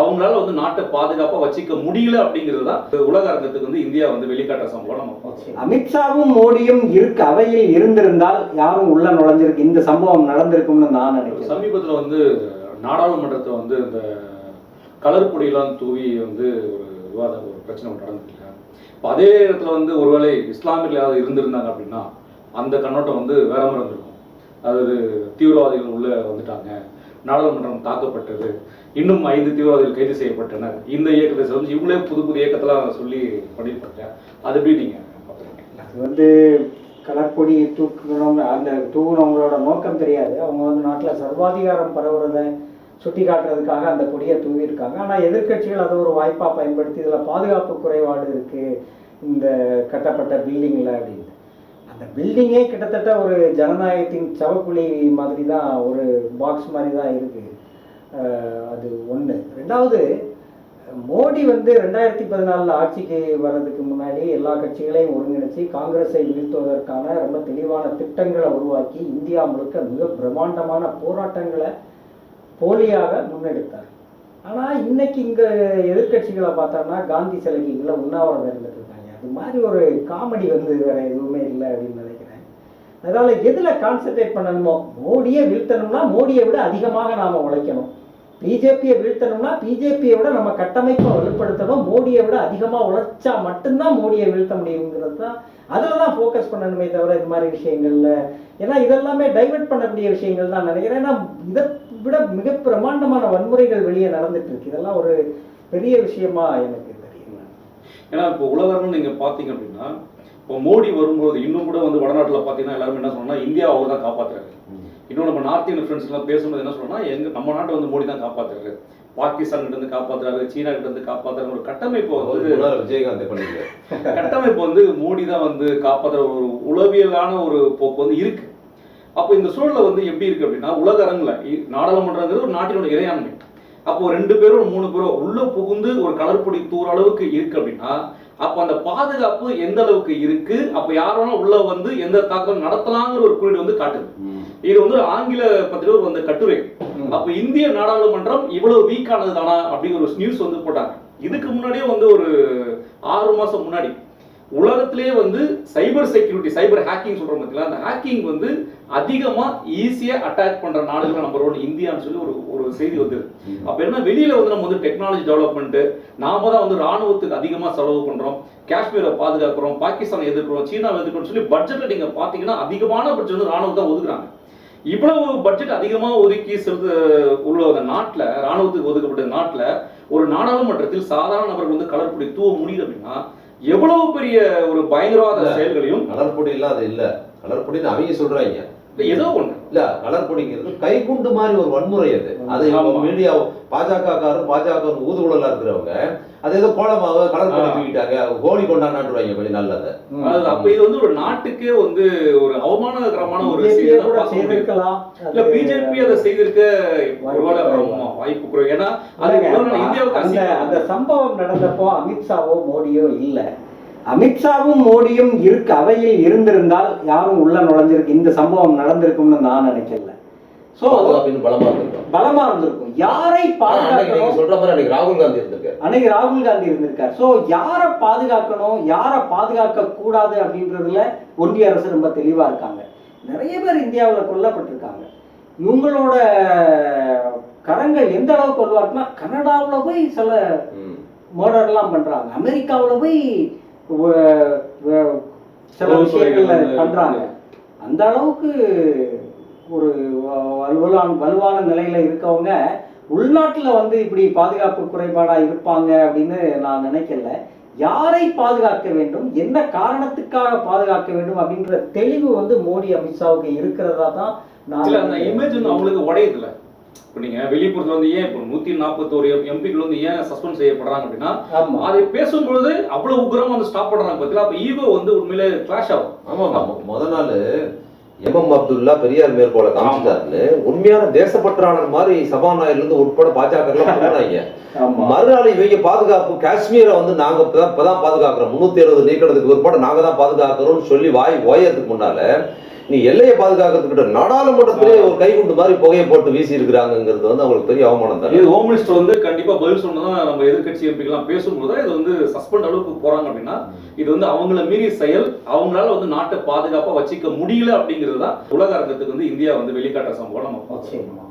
அவங்களால வந்து நாட்டை பாதுகாப்பா வச்சுக்க முடியல அப்படிங்கிறது தான் உலக அரங்கத்துக்கு வந்து இந்தியா வந்து வெளிக்காட்டுற சம்பவம் நம்ம அமித்ஷாவும் மோடியும் இருக்க அவையில் இருந்திருந்தால் யாரும் உள்ள நுழைஞ்சிருக்கு இந்த சம்பவம் நடந்திருக்கும்னு நான் நினைக்கிறேன். சமீபத்துல வந்து நாடாளுமன்றத்தை வந்து இந்த கலர் பொடியெல்லாம் தூவி வந்து ஒரு விவாதம் ஒரு பிரச்சனை நடந்துருக்கு இப்போ அதே இடத்துல வந்து ஒருவேளை இஸ்லாமியில் யாராவது இருந்திருந்தாங்க அப்படின்னா அந்த கண்ணோட்டம் வந்து வேற மாதிரி இருந்திருக்கும். அதாவது தீவிரவாதிகள் உள்ள வந்துட்டாங்க. நாடாளுமன்றம் தாக்கப்பட்டது. இன்னும் ஐந்து தீவிரவாதிகள் கைது செய்யப்பட்டனர். இந்த இயக்கத்தை வந்து இவங்களே புது புது இயக்கத்தெல்லாம் சொல்லி பண்ணியிருப்பாங்க. அது எப்படி நீங்கள் அது வந்து கலர்பொடி தூக்கணும் அந்த தூக்குனவங்களோட நோக்கம் தெரியாது. அவங்க வந்து நாட்டில் சர்வாதிகாரம் பரவுறதை சுட்டி காட்டுறதுக்காக அந்த கொடியை தூவியிருக்காங்க. ஆனால் எதிர்க்கட்சிகள் அதை ஒரு வாய்ப்பாக பயன்படுத்தி இதில் பாதுகாப்பு குறைபாடு இருக்குது இந்த கட்டப்பட்ட பில்டிங்கில் அப்படின்னு. அந்த பில்டிங்கே கிட்டத்தட்ட ஒரு ஜனநாயகத்தின் சவக்குழி மாதிரி தான் ஒரு பாக்ஸ் மாதிரி தான் இருக்குது அது ஒன்று ரெண்டாவது மோடி வந்து ரெண்டாயிரத்தி பதினாலில் ஆட்சிக்கு வர்றதுக்கு முன்னாடி எல்லா கட்சிகளையும் ஒருங்கிணைச்சு காங்கிரஸை வீழ்த்துவதற்கான ரொம்ப தெளிவான திட்டங்களை உருவாக்கி இந்தியா முழுக்க மிக பிரம்மாண்டமான போராட்டங்களை போலியாக முன்னெடுத்தார். ஆனால் இன்னைக்கு இங்கே எதிர்க்கட்சிகளை பார்த்தோம்னா காந்தி சிலைக்கு இங்கே உண்ணாவிரதம் இருந்துட்டு இது அது மாதிரி ஒரு காமெடி வந்து வேற எதுவுமே இல்லை அப்படின்னு நினைக்கிறேன். அதனால எதில் கான்சென்ட்ரேட் பண்ணணுமோ மோடியை வீழ்த்தணும்னா மோடியை விட அதிகமாக நாம் உழைக்கணும். பிஜேபியை வீழ்த்தணும்னா பிஜேபியை விட நம்ம கட்டமைப்பை வலுப்படுத்தணும். மோடியை விட அதிகமாக உழைச்சா மட்டும்தான் மோடியை வீழ்த்த முடியுங்கிறது தான். அதில் தான் ஃபோக்கஸ் பண்ணணுமே தவிர இது மாதிரி விஷயங்கள்ல. ஏன்னா இதெல்லாமே டைவெர்ட் பண்ணக்கூடிய விஷயங்கள் தான் நினைக்கிறேன். ஏன்னா இதை விட மிக பிரமாண்டமான வன்முறைகள் வெளியே நடந்துட்டு இருக்கு. இதெல்லாம் ஒரு பெரிய விஷயமா எனக்கு ஏன்னா இப்போ உலகம் நீங்க பாத்தீங்க அப்படின்னா இப்போ மோடி வரும்போது இன்னும் கூட வந்து வடநாட்டுல பாத்தீங்கன்னா எல்லாரும் என்ன சொன்னா இந்தியா அவர் தான் காப்பாத்துறாரு. இன்னும் நம்ம நார்த் இந்தியன் ஃப்ரெண்ட்ஸ் எல்லாம் பேசும்போது என்ன சொல்றோம்னா எங்க நம்ம நாட்டை வந்து மோடி தான் காப்பாத்துறாரு. பாகிஸ்தான் கிட்ட இருந்து காப்பாத்துறாரு சீனா கிட்ட இருந்து காப்பாத்துறாரு ஒரு கட்டமைப்பு வந்து விஜயகாந்த் பண்ணிருக்காரு கட்டமைப்பு வந்து மோடி தான் வந்து காப்பாத்துற ஒரு உளவியலான ஒரு போக்கு வந்து இருக்கு. அப்போ இந்த சூழல்ல வந்து எப்படி இருக்கு அப்படின்னா உலக அரங்குல நாடாளுமன்றங்கிறது ஒரு நாட்டினோட இறையாண்மை. அப்போ ரெண்டு பேரும் மூணு பேரும் உள்ள புகுந்து ஒரு கலர்பொடி தூர அளவுக்கு இருக்கு அப்படின்னா அப்போ அந்த பாதுகாப்பு எந்த அளவுக்கு இருக்கு? அப்போ யார் வேணா உள்ள வந்து எந்த தாக்கம் நடத்தலாங்கிற ஒரு குறியீடு வந்து காட்டுது. இது வந்து ஆங்கில பத்திரிகை வந்த கட்டுரை. அப்ப இந்திய நாடாளுமன்றம் இவ்வளவு வீக் ஆனது தானா அப்படிங்கிற ஒரு நியூஸ் வந்து போட்டாங்க. இதுக்கு முன்னாடியே வந்து ஒரு ஆறு மாசம் முன்னாடி உலகத்திலேயே வந்து சைபர் செக்யூரிட்டி சைபர் ஹேக்கிங் சொல்கிறோம் பார்த்தீங்களா அந்த ஹேக்கிங் வந்து அதிகமாக ஈஸியாக அட்டாக் பண்ணுற நாடுகள் நம்பர் ஒன் இந்தியான்னு சொல்லி ஒரு ஒரு செய்தி வந்தது. அப்போ என்ன வெளியில் வந்து நம்ம வந்து டெக்னாலஜி டெவலப்மெண்ட்டு நாம தான் வந்து ராணுவத்துக்கு அதிகமாக செலவு பண்ணுறோம் காஷ்மீரை பாதுகாக்கிறோம் பாகிஸ்தானை எதிர்க்கிறோம் சீனாவை எதிர்க்கிறோம் சொல்லி பட்ஜெட்டில் நீங்கள் பார்த்தீங்கன்னா அதிகமான பட்ஜெட் வந்து ராணுவம் தான் ஒதுக்குறாங்க. இவ்வளவு பட்ஜெட் அதிகமா ஒதுக்கி செலுத்த உள்ள அந்த ராணுவத்துக்கு ஒதுக்கப்பட்ட நாட்டில் ஒரு நாடாளுமன்றத்தில் சாதாரண நபர்கள் வந்து கலர்புடி தூவ முடியுது அப்படின்னா எவ்வளவு பெரிய ஒரு பயங்கரவாத. செயல்களையும் கலர்பொடி எல்லாம் அது இல்ல கலர்பொடின்னு அவங்க சொல்றாங்க ஏதோ ஒண்ணு. இல்ல கலர்பொடிங்கிறது கைக்குண்டு மாதிரி ஒரு வன்முறை அது. அது. மீடியா பாஜக காரர் பாஜக ஊதுகுழலா இருக்கிறவங்க அது ஏதோ கோலமாக கலர் ஆ. தூக்கிட்டாங்க. கோழி கொண்டாடுறாங்க கொஞ்சம் நல்லது. அது அப்ப இது வந்து ஒரு நாட்டுக்கே வந்து ஒரு அவமானகரமான ஒரு இல்ல பிஜேபி அதை செய்திருக்க வாய்ப்பு குறைவு. ஏன்னா அது இந்தியாவுக்கு. அந்த சம்பவம் நடந்தப்போ அமித்ஷாவோ மோடியோ இல்ல. அமித்ஷாவும் மோடியும் இருக்க அவையில் இருந்திருந்தால் யாரும் உள்ள நுழைஞ்சிருக்கு இந்த சம்பவம் நடந்திருக்கும்னு நான் நினைக்கல. சோ பலமா இருந்திருக்கும். பலமா இருந்திருக்கும். யாரை பாதுகாக்கணும்? சொல்ற மாதிரி அன்னைக்கு ராகுல் காந்தி இருந்திருக்காரு. அன்னைக்கு ராகுல் காந்தி இருந்திருக்கார். சோ யாரை பாதுகாக்கணும்? யாரை பாதுகாக்க கூடாது அப்படின்றதுல ஒன்றிய அரசு ரொம்ப தெளிவா இருக்காங்க. நிறைய பேர் இந்தியாவுல கொல்லப்பட்டிருக்காங்க. இவங்களோட கரங்கள் எந்த அளவுக்கு கொள்வாருன்னா கனடாவுல போய் சில. மர்டர்லாம் பண்றாங்க. அமெரிக்காவுல போய் சில விஷயங்கள்ல பண்றாங்க. அந்த அளவுக்கு ஒரு வ- வலுவான நிலையில இருக்கவங்க உள்நாட்டுல வந்து இப்படி பாதுகாப்பு குறைபாடா இருப்பாங்க அப்படின்னு நான் நினைக்கல. யாரை பாதுகாக்க வேண்டும்? என்ன காரணத்துக்காக பாதுகாக்க வேண்டும்? அப்படின்ற தெளிவு வந்து மோடி அமித்ஷாவுக்கு இருக்கிறதா தான் நான். இமேஜ் வந்து அவங்களுக்கு உடையுதுல இப்போ நீங்க வெளிப்புறத்துல வந்து ஏன் இப்போ நூத்தி நாற்பத்தோரு எம்பிக்கள் வந்து ஏன் சஸ்பெண்ட் செய்யப்படுறாங்க அப்படின்னா அதை பேசும்பொழுது அவ்வளவு உக்கிரமா வந்து ஸ்டாப் பண்றாங்க பார்த்தீங்களா அப்ப ஈகோ வந்து உண்மையிலே கிளாஷ் ஆகும். ஆமா ஆமா. முத நாள் எம்எம் அப்துல்லா பெரியார் மேற்கோளை காமிச்சிட்டாருன்னு உண்மையான தேசப்பற்றாளர் மாதிரி சபாநாயகர்ல இருந்து உட்பட பாஜக மறுநாள் இவங்க பாதுகாப்பு காஷ்மீரை வந்து நாங்க இப்பதான் பாதுகாக்கிறோம். முன்னூத்தி எழுபது நீக்கிறதுக்கு பிற்பாடு நாங்க தான் பாதுகாக்கிறோம்னு சொல்லி வாய் ஓயறதுக்கு முன்னால நீ எல்லையை பாதுகாக்கிறதுக்கிட்ட நாடாளுமன்றத்திலே ஒரு கைகுண்டு மாதிரி புகையை போட்டு வீசி இருக்கிறாங்கிறது வந்து அவங்களுக்கு பெரிய அவமானம் தானே? இது ஹோம் மினிஸ்டர் வந்து கண்டிப்பா பதில் சொன்னதான் நம்ம எதிர்க்கட்சி எம்பிக்கெல்லாம் பேசும்போது தான் இது வந்து சஸ்பெண்ட் அளவுக்கு போறாங்க அப்படின்னா இது வந்து அவங்கள மீறி செயல் அவங்களால வந்து நாட்டை பாதுகாப்பா வச்சுக்க முடியல அப்படிங்கிறது தான் உலக அரங்கத்துக்கு வந்து இந்தியா வந்து வெளிக்காட்டுற சம்பவம் நம்ம நிச்சயமா.